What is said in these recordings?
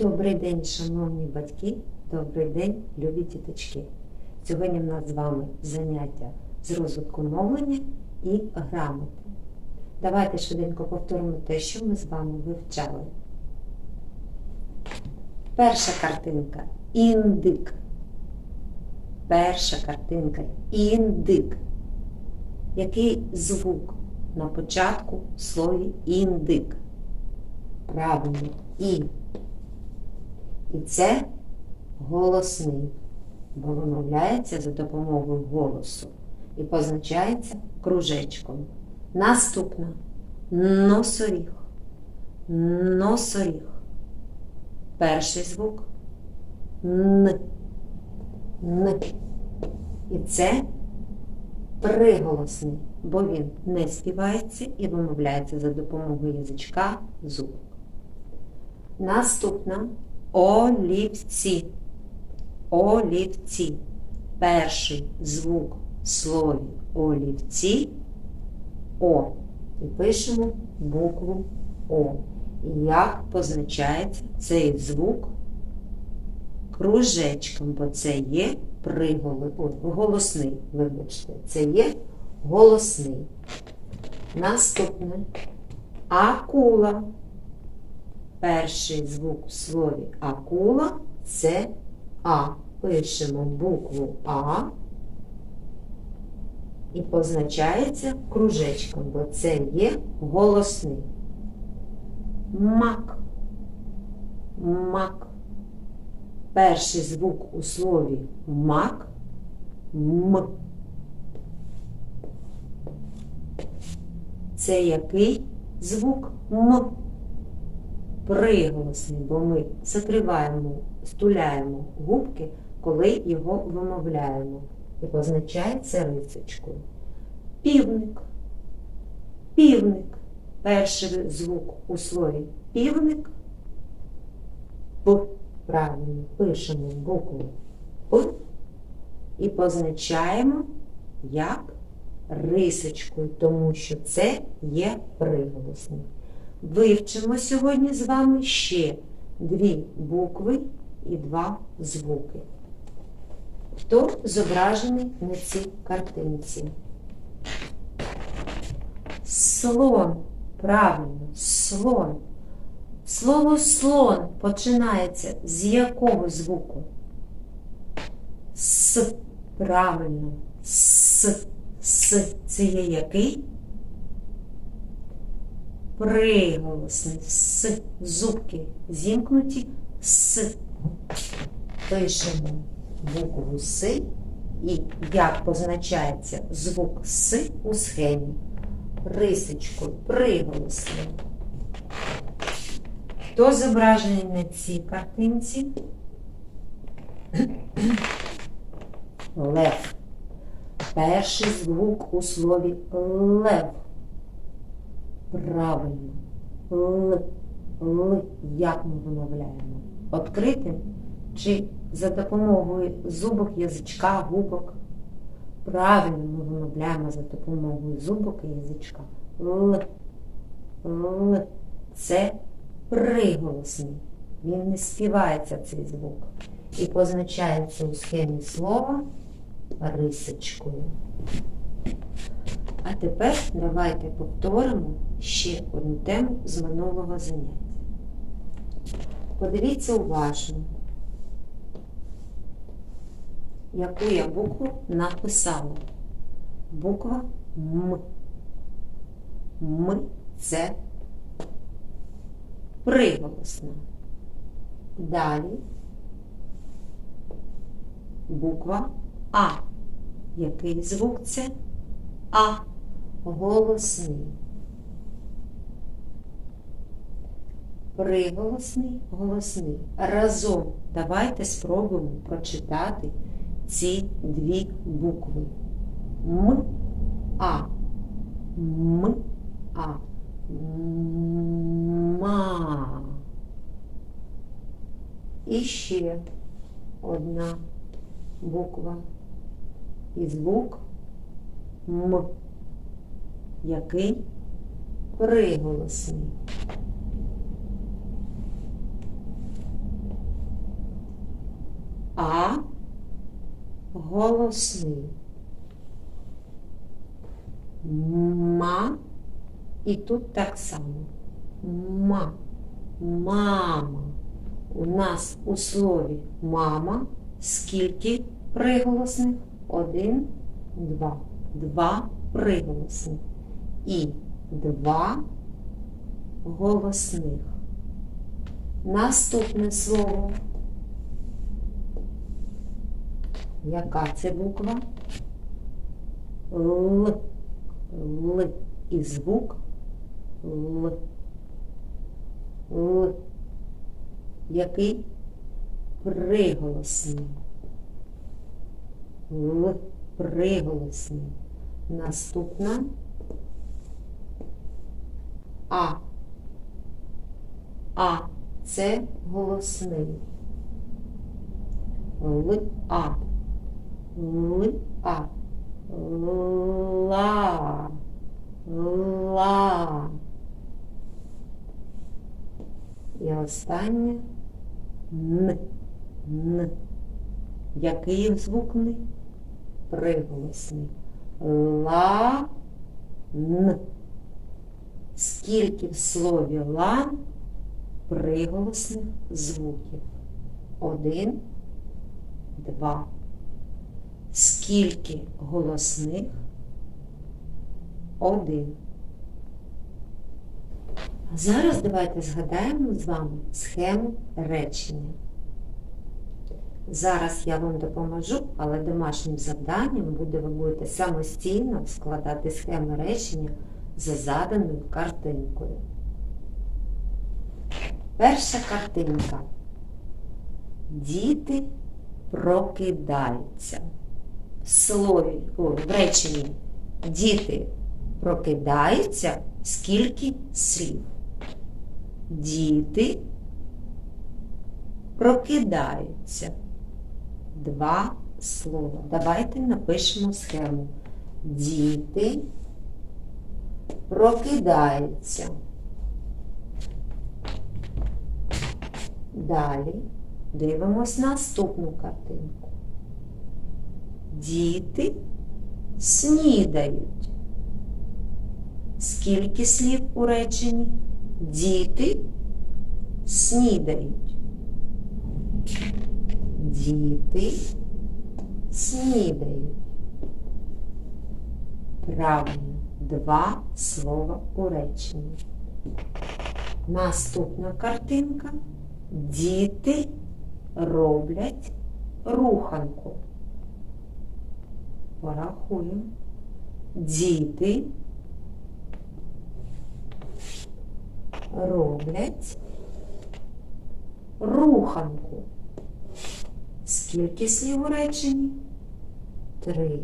Добрий день, шановні батьки, добрий день, любі діточки. Сьогодні в нас з вами заняття з розвитку мовлення і грамоти. Давайте швиденько повторимо те, що ми з вами вивчали. Перша картинка індик. Перша картинка індик. Який звук на початку в слові індик? Правильно, і. І це голосний, бо вимовляється за допомогою голосу і позначається кружечком. Наступна носоріг. Носоріг. Перший звук Н. Н. І це приголосний, бо він не співається і вимовляється за допомогою язичка зуб. Наступна олівці. Олівці. Перший звук в слові олівці О. І пишемо букву О. І як позначається цей звук кружечком, бо це є приголи... Голосний, вибачте, це є голосний. Наступне акула. Перший звук в слові акула це А. Пишемо букву А і позначається кружечком, бо це є голосний. Мак. Мак. Перший звук у слові мак М. Це який звук М? Приголосний, бо ми закриваємо, стуляємо губки, коли його вимовляємо. І позначається рисочкою. Півник. Півник. Перший звук у слові півник. П. Правильно пишемо букву П і позначаємо як рисочкою, тому що це є приголосний. Вивчимо сьогодні з вами ще дві букви і два звуки. Хто зображений на цій картинці? Слон. Правильно, слон. Слово слон починається з якого звуку? С. Правильно. С. С. Це є який? Приголосний. С. Зубки зімкнуті. С. Пишемо букву С. І як позначається звук С у схемі? Рисочкою, приголосним. Хто зображений на цій картинці? Лев. Перший звук у слові лев. Правильно. Л. Л. Як ми вимовляємо? Откритим чи за допомогою зубок, язичка, губок? Правильно ми вимовляємо за допомогою зубок і язичка. Л. Л. Це приголосний. Він не співається цей звук. І позначається у схемі слова рисочкою. А тепер давайте повторимо ще одну тему з минулого заняття. Подивіться уважно, яку я букву написала. Буква М. М це приголосна. Далі буква А. Який звук це? А. Голосний. Приголосний, голосний. Разом давайте спробуємо прочитати ці дві букви. М, А. М, А. Ма. І ще одна буква і звук М, який приголосний. А голосний. Ма. І тут так само. Ма. Мама. У нас у слові мама скільки приголосних? Один, два. Два приголосних. І два голосних. Наступне слово. Яка це буква? Л. Л. І звук Л. Л. Який? Приголосний. Л. Приголосний. Наступна А. А. Це голосний. Л. А. Л. А. Ла. Ла. І останнє Н. Н. Який звукний? Приголосний. Ла. Н. Скільки в слові ла приголосних звуків? Один, два. Скільки голосних? Один. Зараз давайте згадаємо з вами схему речення. Зараз я вам допоможу, але домашнім завданням буде ви будете самостійно складати схеми речення за заданою картинкою. Перша картинка. Діти прокидаються. В слові, о, в реченні діти прокидаються скільки слів? Діти прокидаються. Два слова. Давайте напишемо схему. Діти прокидаються. Далі дивимось наступну картинку. Діти снідають. Скільки слів у реченні? Діти снідають. Діти снідають. Правильно, два слова у реченні. Наступна картинка. Діти роблять руханку. Порахуємо. Діти роблять руханку. Скільки слів у реченні? Три.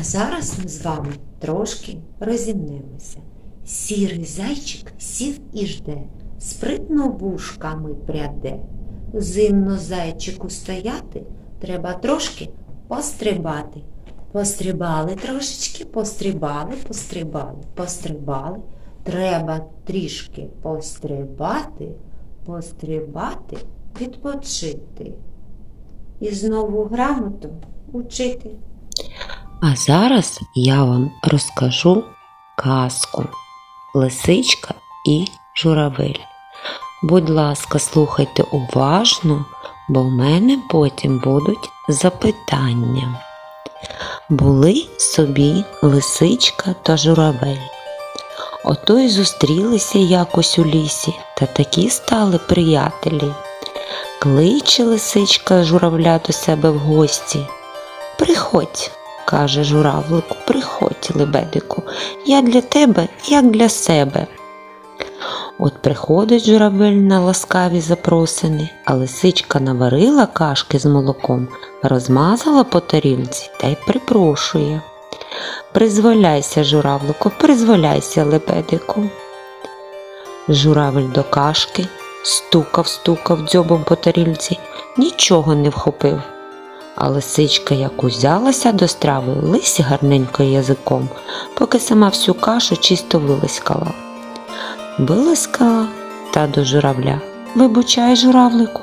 А зараз ми з вами трошки розімнемося. Сірий зайчик сів і жде, спритно вушками пряде. Зимно зайчику стояти, треба трошки пострибати. Пострибали трошечки, пострибали, пострибали, пострибали. Треба трішки пострибати, пострибати, відпочити. І знову грамоту учити. А зараз я вам розкажу казку Лисичка і журавель. Будь ласка, слухайте уважно, бо в мене потім будуть запитання. Були собі лисичка та журавель. Ото й зустрілися якось у лісі та такі стали приятелі. Кличе лисичка журавля до себе в гості. Приходь, каже журавлику, приходь, лебедику, я для тебе, як для себе. От приходить журавель на ласкаві запросини, а лисичка наварила кашки з молоком, розмазала по тарілці та й припрошує. Призволяйся, журавлику, призволяйся, лебедику. Журавель до кашки стукав, стукав дзьобом по тарілці, нічого не вхопив. А лисичка як узялася до страви, лись гарненько язиком, поки сама всю кашу чисто вилискала. Вилискала та до журавля. Вибачай, журавлику,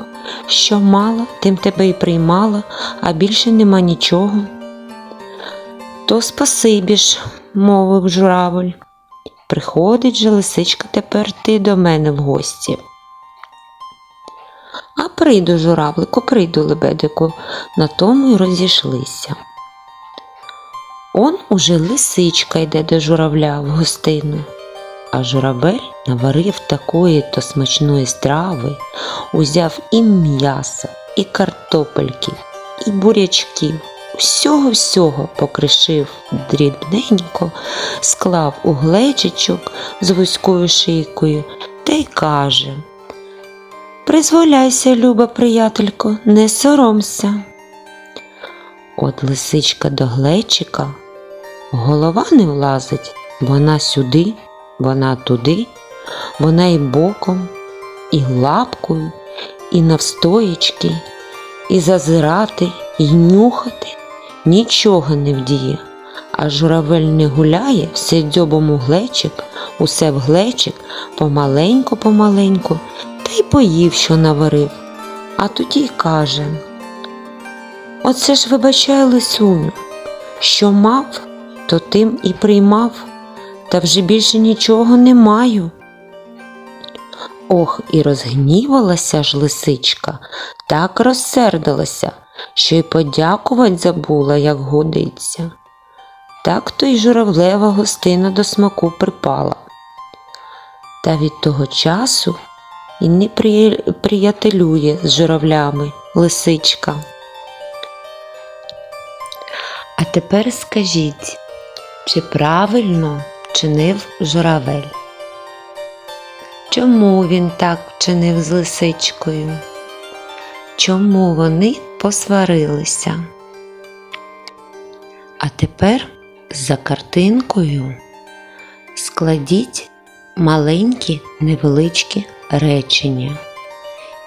що мала, тим тебе і приймала, а більше нема нічого. То спасибі ж, мовив журавель. Приходить же лисичка тепер ти до мене в гості. А прийду, журавлику, прийду, лебедику, на тому й розійшлися. Он уже лисичка йде до журавля в гостину, а журавель наварив такої то смачної страви, узяв і м'яса, і картопельки, і бурячків, всього всього покришив дрібненько, склав у глечичок з вузькою шийкою та й каже Призволяйся, люба приятелько, не соромся. От лисичка до глечика, голова не влазить, вона сюди, вона туди, вона і боком, і лапкою, і навстоячки, і зазирати, і нюхати нічого не вдіє. А журавель не гуляє, все дзьобом у глечик, усе в глечик, помаленьку-помаленьку, та й поїв, що наварив. А тоді й каже Оце ж вибачай, лисуню, що мав, то тим і приймав, та вже більше нічого не маю. Ох, і розгнівалася ж лисичка, так розсердилася, що й подякувать забула, як годиться. Так то й журавлева гостина до смаку припала. Та від того часу і не приятелює з журавлями лисичка. А тепер скажіть, чи правильно чинив журавель? Чому він так вчинив з лисичкою? Чому вони посварилися? А тепер за картинкою складіть маленькі невеличкі речення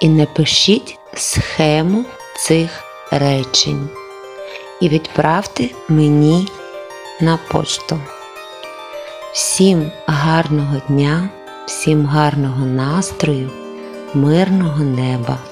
і напишіть схему цих речень і відправте мені на пошту. Всім гарного дня, всім гарного настрою, мирного неба!